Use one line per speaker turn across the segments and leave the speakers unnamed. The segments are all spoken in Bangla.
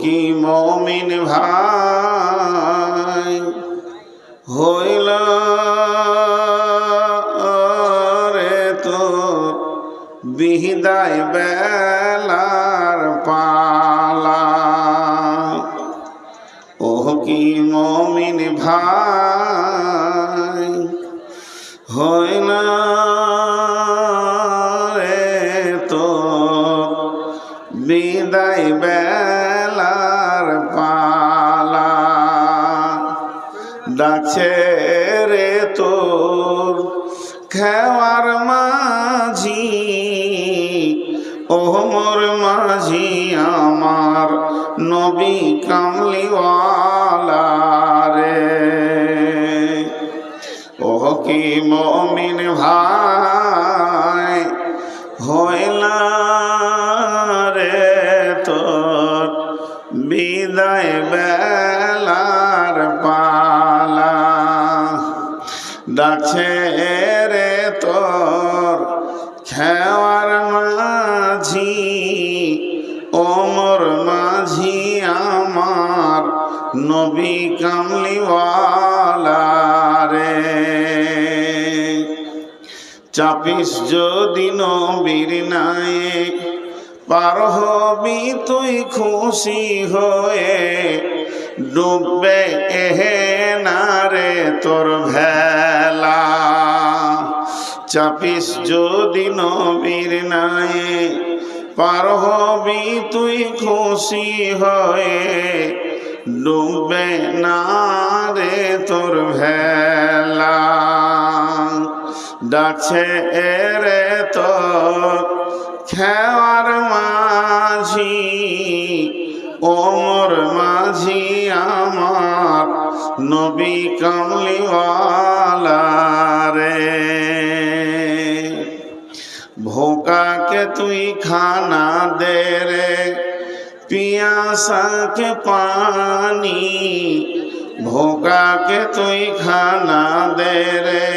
কি মমিন ভাই? হইল রে তো বিহিদায় বেলার পালা। ও কি মমিন ভাই? ডাকছে রে তোর খেওয়ার মাঝি ও মোর মাঝি আমার নবী কামলিওয়ালা। ডাকছে রে তোর খেওয়ার মাঝি, ওমর মাঝি আমার নবী কামলিওয়ালা রে। চাপিস যদি নবীর নায়ে পার হবি তুই খুশি হয়ে, ডুববে এহে না রে তোর ভেলা চাপিস যদি নবীর নাই পার হবি তুই খুশি হয়ে। ডুববে না রে তোর ভেলা, ডাকছে এরে তোর খেওয়ার মাঝি ওমর মাঝি আমার নবী কামলিওয়ালা। ভোকাকে তুই খানা দে রে। পিয়াসাকে পানি ভোকাকে তুই খানা দে রে।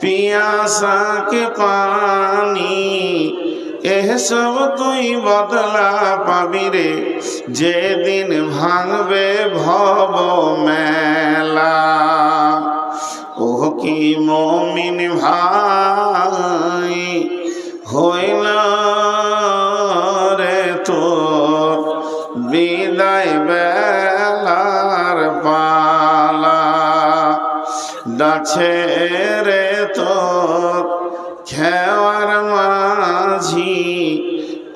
পিয়াসাকে পানি এসব তুই বদলা পাবি রে। যেদিন ভাঙবে ভব মেলা। ও কি মমিন ভাই। বিদায় বেলার পালা। ডাকছে রে তোর খেওয়ার মাঝি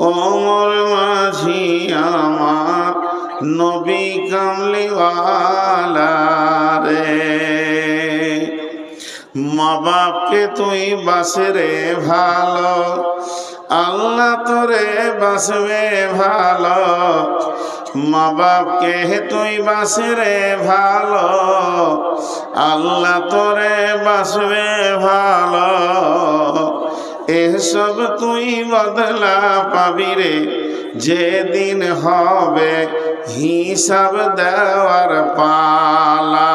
ওমর মাঝি আমার নবী কামলিওয়ালা রে। মা বাপকে তুই বাসরে ভালো, আল্লাহ তোরে বাসবে ভালো। মা বাপকে তুই বাসরে ভালো? আল্লাহ তোরে বাসবে ভালো। এসব তুই বদলা পাবি রে। যেদিন হবে হিসাব দেওয়ার পালা।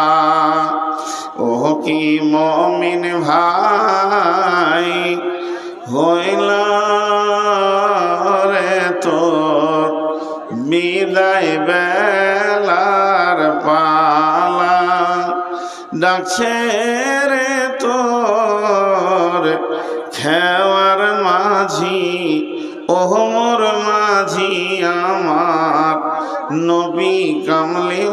ও কি মমিন ভাই? ডাকছে রে তোর খেওয়ার মাঝি ওহমর মাঝি আমার নবী কামলি